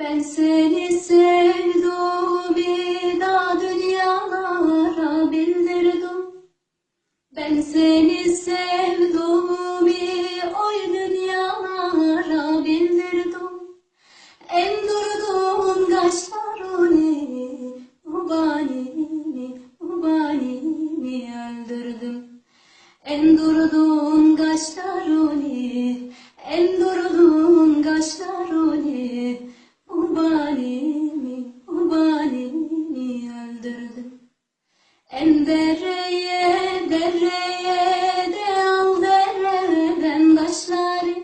Ben seni sevduğumu da dünyalara bildirdim. Ben seni sevduğumu oy dünyalara bildirdim. En durduğun kaşlarını, ubanini, ubanini öldürdüm. En durduğun En dereye, dereye de al dereden taşları.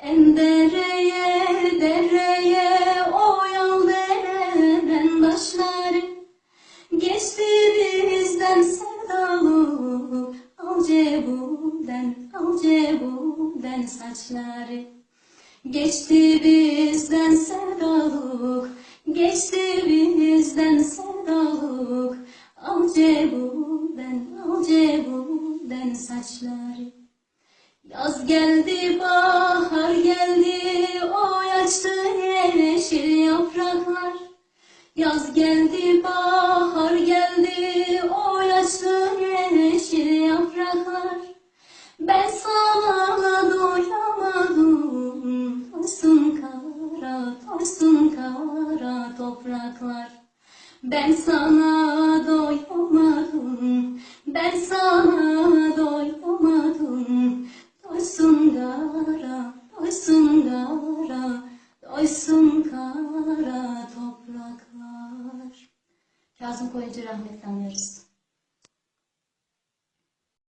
En dereye, dereye oy al dereden taşları. Geçti bizden sevdalık, al cebuden, al cebuden saçları. Geçti bizden sevdalık, saçları. Yaz geldi, bahar geldi, o açtı yeşil yapraklar. Yaz geldi, bahar geldi, o açtı yeşil yapraklar. Ben sana doyamadım, toysun kara, toysun kara topraklar. Ben sana doyamadım, ben sana kara, doysun kara topraklar. Kazım Koyuncu rahmetle anıyoruz.